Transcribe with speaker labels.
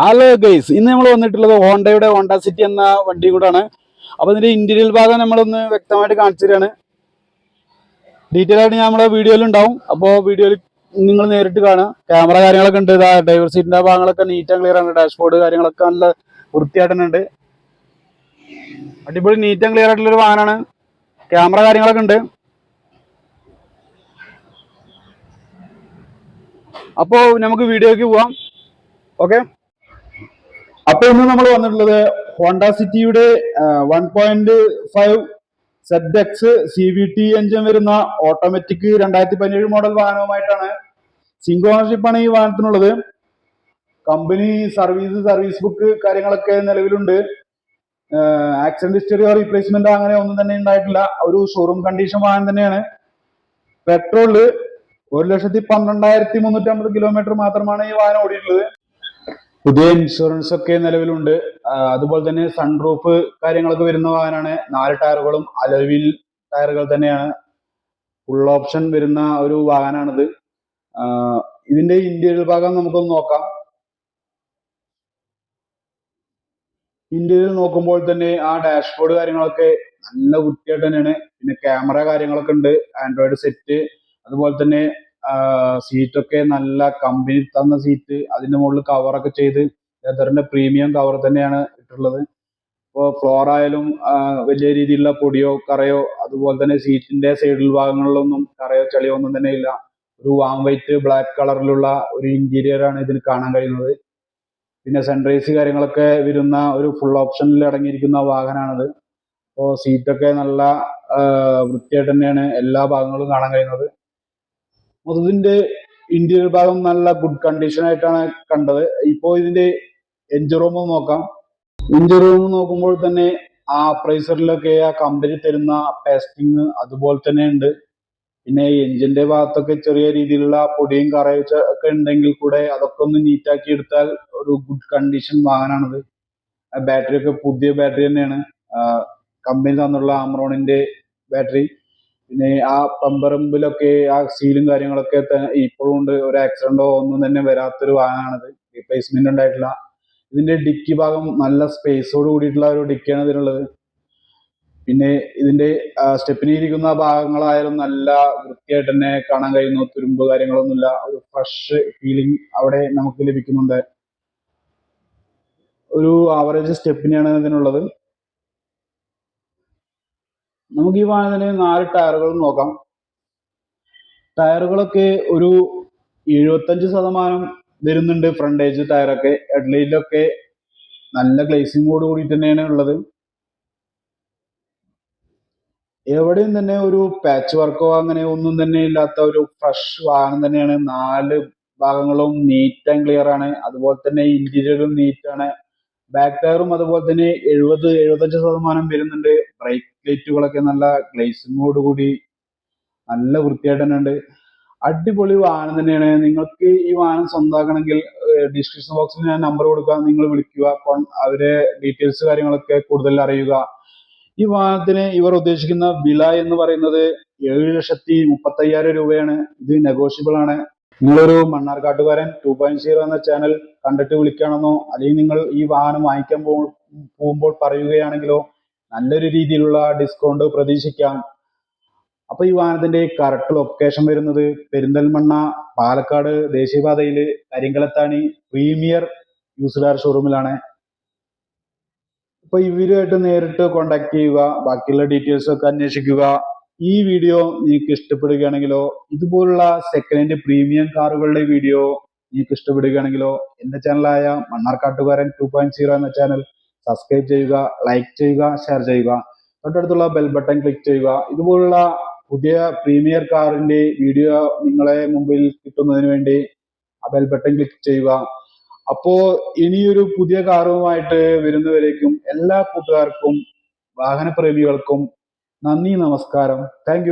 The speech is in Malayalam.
Speaker 1: ഹലോ ഗൈസ് ഇന്ന് നമ്മൾ വന്നിട്ടുള്ളത് ഹോണ്ടയുടെ ഹോണ്ട സിറ്റി എന്ന വണ്ടി കൂടാണ്. അപ്പോൾ ഇതിന്റെ ഇന്റീരിയൽ ഭാഗം നമ്മളൊന്ന് വ്യക്തമായിട്ട് കാണിച്ചു തരാണ്. ഡീറ്റെയിൽ ആയിട്ട് നമ്മുടെ വീഡിയോയിൽ ഉണ്ടാവും. അപ്പോൾ വീഡിയോയിൽ നിങ്ങൾ നേരിട്ട് കാണുക. ക്യാമറ കാര്യങ്ങളൊക്കെ ഉണ്ട്. ഡ്രൈവർ സീറ്റിന്റെ ഭാഗങ്ങളൊക്കെ നീറ്റ് ആൻഡ് ക്ലിയർ ആണ്. ഡാഷ്ബോർഡ് കാര്യങ്ങളൊക്കെ നല്ല വൃത്തിയായിട്ട് തന്നെ ഉണ്ട്. അടിപൊളി നീറ്റ് ആൻഡ് ക്ലിയർ ആയിട്ടുള്ള ഒരു വാഹനമാണ് ക്യാമറ കാര്യങ്ങളൊക്കെ ഉണ്ട്. അപ്പോൾ നമുക്ക് വീഡിയോയ്ക്ക് പോവാം. ഓക്കെ അപ്പൊ ഇന്ന് നമ്മൾ വന്നിട്ടുള്ളത് ഹോണ്ട സിറ്റിയുടെ one point five Z X C V T engine വരുന്ന ഓട്ടോമാറ്റിക് രണ്ടായിരത്തി പതിനേഴ് മോഡൽ വാഹനവുമായിട്ടാണ് സിംഗ് ഓണർഷിപ്പ് ആണ് ഈ വാഹനത്തിനുള്ളത്. കമ്പനി സർവീസ് സർവീസ് ബുക്ക് കാര്യങ്ങളൊക്കെ നിലവിലുണ്ട്. ആക്സിഡന്റ് ഹിസ്റ്ററിയോ റീപ്ലേസ്മെന്റ് അങ്ങനെ ഒന്നും തന്നെ ഉണ്ടായിട്ടില്ല. ഒരു ഷോറൂം കണ്ടീഷൻ വാഹനം തന്നെയാണ്. പെട്രോൾ ഒരു ലക്ഷത്തി പന്ത്രണ്ടായിരത്തി മുന്നൂറ്റി അമ്പത് കിലോമീറ്റർ മാത്രമാണ് ഈ വാഹനം ഓടിയിട്ടുള്ളത്. പുതിയ ഇൻഷുറൻസ് ഒക്കെ നിലവിലുണ്ട്. അതുപോലെ തന്നെ സൺറൂഫ് കാര്യങ്ങളൊക്കെ വരുന്ന വാഹനമാണ് നാല് ടയറുകളും അലവിൽ ടയറുകൾ തന്നെയാണ്. ഫുൾ ഓപ്ഷൻ വരുന്ന ഒരു വാഹനമാണിത് ഇതിന്റെ ഇന്റീരിയർ ഭാഗം നമുക്കൊന്ന് നോക്കാം. ഇന്റീരിയർ നോക്കുമ്പോൾ തന്നെ ആ ഡാഷ്ബോർഡ് കാര്യങ്ങളൊക്കെ നല്ല വൃത്തിയായിട്ട് തന്നെയാണ്. പിന്നെ ക്യാമറ കാര്യങ്ങളൊക്കെ ഉണ്ട്. ആൻഡ്രോയിഡ് സെറ്റ് അതുപോലെ തന്നെ സീറ്റൊക്കെ നല്ല കമ്പനി തന്ന സീറ്റ് അതിന്റെ മുകളിൽ കവറൊക്കെ ചെയ്ത് ലെതറിന്റെ പ്രീമിയം കവർ തന്നെയാണ് ഇട്ടുള്ളത് ഇപ്പോൾ ഫ്ലോർ ആയാലും വലിയ രീതിയിലുള്ള പൊടിയോ കറയോ അതുപോലെ തന്നെ സീറ്റിന്റെ സൈഡിൽ ഭാഗങ്ങളിലൊന്നും കറയോ ചളിയോ ഒന്നും തന്നെ ഇല്ല. ഒരു വാം വൈറ്റ് ബ്ലാക്ക് കളറിലുള്ള ഒരു ഇന്റീരിയർ ആണ് ഇതിന് കാണാൻ കഴിയുന്നത്. പിന്നെ സൺറൈസ് കാര്യങ്ങളൊക്കെ വരുന്ന ഒരു ഫുൾ ഓപ്ഷനിൽ അടങ്ങിയിരിക്കുന്ന വാഹനമാണിത് അപ്പോൾ സീറ്റൊക്കെ നല്ല വൃത്തിയായിട്ട് തന്നെയാണ് എല്ലാ ഭാഗങ്ങളും കാണാൻ കഴിയുന്നത്. മൊത്തത്തിന്റെ ഇന്റീരിയർ ഭാഗം നല്ല ഗുഡ് കണ്ടീഷൻ ആയിട്ടാണ് കണ്ടത്. ഇപ്പോ ഇതിന്റെ എഞ്ചിൻ റൂം നോക്കാം. എഞ്ചിൻ റൂം നോക്കുമ്പോൾ തന്നെ ആ പ്രൈസറിലൊക്കെ ആ കമ്പനി തരുന്ന പേസ്റ്റിങ് അതുപോലെ തന്നെ ഉണ്ട്. പിന്നെ എഞ്ചിന്റെ ഭാഗത്തൊക്കെ ചെറിയ രീതിയിലുള്ള പൊടിയും കറയും ഒക്കെ ഉണ്ടെങ്കിൽ കൂടെ അതൊക്കെ ഒന്ന് നീറ്റാക്കി എടുത്താൽ ഒരു ഗുഡ് കണ്ടീഷൻ വാഹനമാണത് ബാറ്ററി ഒക്കെ പുതിയ ബാറ്ററി തന്നെയാണ്. കമ്പനി തന്നുള്ള ആമറോണിന്റെ ബാറ്ററി പിന്നെ ആ പമ്പറമ്പിലൊക്കെ ആ സീലും കാര്യങ്ങളൊക്കെ ഇപ്പോഴും ഉണ്ട്. ഒരു ആക്സിഡന്റോ ഒന്നും തന്നെ വരാത്തൊരു വാഹനമാണത്. റീപ്ലേസ്മെന്റ് ഉണ്ടായിട്ടില്ല. ഇതിന്റെ ഡിക്കി ഭാഗം നല്ല സ്പേസോട് കൂടിയിട്ടുള്ള ഒരു ഡിക്കിയാണ് ഇതിനുള്ളത്. പിന്നെ ഇതിന്റെ സ്റ്റെപ്പിന് ഇരിക്കുന്ന ഭാഗങ്ങളായാലും നല്ല വൃത്തിയായിട്ട് തന്നെ കാണാൻ കഴിയുന്നു. തുരുമ്പ് കാര്യങ്ങളൊന്നുമില്ല. ഒരു ഫ്രഷ് ഫീലിംഗ് അവിടെ നമുക്ക് ലഭിക്കുന്നുണ്ട്. ഒരു ആവറേജ് സ്റ്റെപ്പിനെയാണ് ഇതിനുള്ളത്. നമുക്ക് ഈ വാഹനത്തിന് നാല് ടയറുകൾ നോക്കാം. ടയറുകളൊക്കെ ഒരു എഴുപത്തഞ്ച് ശതമാനം വരുന്നുണ്ട്. ഫ്രണ്ടേജ് ടയറൊക്കെ. ഹെഡ്ലൈറ്റിലൊക്കെ നല്ല ഗ്ലേസിങ്ങോട് കൂടി തന്നെയാണ് ഉള്ളത്. എവിടെയും തന്നെ ഒരു പാച്ച് വർക്കോ അങ്ങനെ ഒന്നും തന്നെ ഇല്ലാത്ത ഒരു ഫ്രഷ് വാഹനം തന്നെയാണ്. നാല് ഭാഗങ്ങളും നീറ്റ് ആൻഡ് ക്ലിയർ ആണ്. അതുപോലെ തന്നെ ഇന്റീരിയറും നീറ്റ് ആണ്. ബാക്ക് ടയറും അതുപോലെ തന്നെ എഴുപത് എഴുപത്തഞ്ച് ശതമാനം വരുന്നുണ്ട്. ബ്രേക്ക് ലൈറ്റുകളൊക്കെ നല്ല ഗ്ലേസിങ്ങോട് കൂടി നല്ല വൃത്തിയായിട്ട് തന്നെ ഉണ്ട്. അടിപൊളി വാഹനം തന്നെയാണ്. നിങ്ങൾക്ക് ഈ വാഹനം സ്വന്തമാക്കണമെങ്കിൽ ഡിസ്ക്രിപ്ഷൻ ബോക്സിൽ ഞാൻ നമ്പർ കൊടുക്കാം. നിങ്ങൾ വിളിക്കുക. അവരെ ഡീറ്റെയിൽസ് കാര്യങ്ങളൊക്കെ കൂടുതൽ അറിയുക. ഈ വാഹനത്തിന് ഇവർ ഉദ്ദേശിക്കുന്ന വില എന്ന് പറയുന്നത് ഏഴ് ലക്ഷത്തി മുപ്പത്തി അയ്യായിരം രൂപയാണ്. ഇത് നെഗോഷ്യബിൾ ആണ്. നിങ്ങളൊരു മണ്ണാർക്കാട്ടുകാരൻ ടു പോയിന്റ് സീറോ എന്ന ചാനൽ കണ്ടിട്ട് വിളിക്കുകയാണെന്നോ അല്ലെങ്കിൽ നിങ്ങൾ ഈ വാഹനം വാങ്ങിക്കാൻ പോകുമ്പോൾ പറയുകയാണെങ്കിലോ നല്ലൊരു രീതിയിലുള്ള ഡിസ്കൗണ്ട് പ്രതീക്ഷിക്കാം. അപ്പൊ ഈ വാഹനത്തിന്റെ കറക്റ്റ് ലൊക്കേഷൻ വരുന്നത് പെരിന്തൽമണ്ണ പാലക്കാട് ദേശീയപാതയിൽ കരിങ്കലത്താണി പ്രീമിയർ കാർ ഷോറൂമിലാണ് അപ്പൊ ഇവരുമായിട്ട് നേരിട്ട് കോണ്ടാക്ട് ചെയ്യുക ബാക്കിയുള്ള ഡീറ്റെയിൽസ് ഒക്കെ അന്വേഷിക്കുക. ഈ വീഡിയോ നിങ്ങൾക്ക് ഇഷ്ടപ്പെടുകയാണെങ്കിലോ ഇതുപോലുള്ള സെക്കൻഡ് ഹാൻഡ് പ്രീമിയം കാറുകളുടെ വീഡിയോ നിങ്ങൾക്ക് ഇഷ്ടപ്പെടുകയാണെങ്കിലോ എന്റെ ചാനലായ മണ്ണാർക്കാട്ടുകാരൻ ടു പോയിന്റ് സീറോ എന്ന ചാനൽ സബ്സ്ക്രൈബ് ചെയ്യുക ലൈക്ക് ചെയ്യുക ഷെയർ ചെയ്യുക. തൊട്ടടുത്തുള്ള ബെൽ ബട്ടൺ ക്ലിക്ക് ചെയ്യുക. ഇതുപോലുള്ള പുതിയ പ്രീമിയർ കാറിന്റെ വീഡിയോ നിങ്ങളെ മുമ്പിൽ കിട്ടുന്നതിന് വേണ്ടി ആ ബെൽ ബട്ടൺ ക്ലിക്ക് ചെയ്യുക. അപ്പോ ഇനിയൊരു പുതിയ കാറുമായിട്ട് വരുന്നവരേക്കും എല്ലാ കൂട്ടുകാർക്കും വാഹനപ്രേമികൾക്കും നന്ദി നമസ്കാരം. താങ്ക്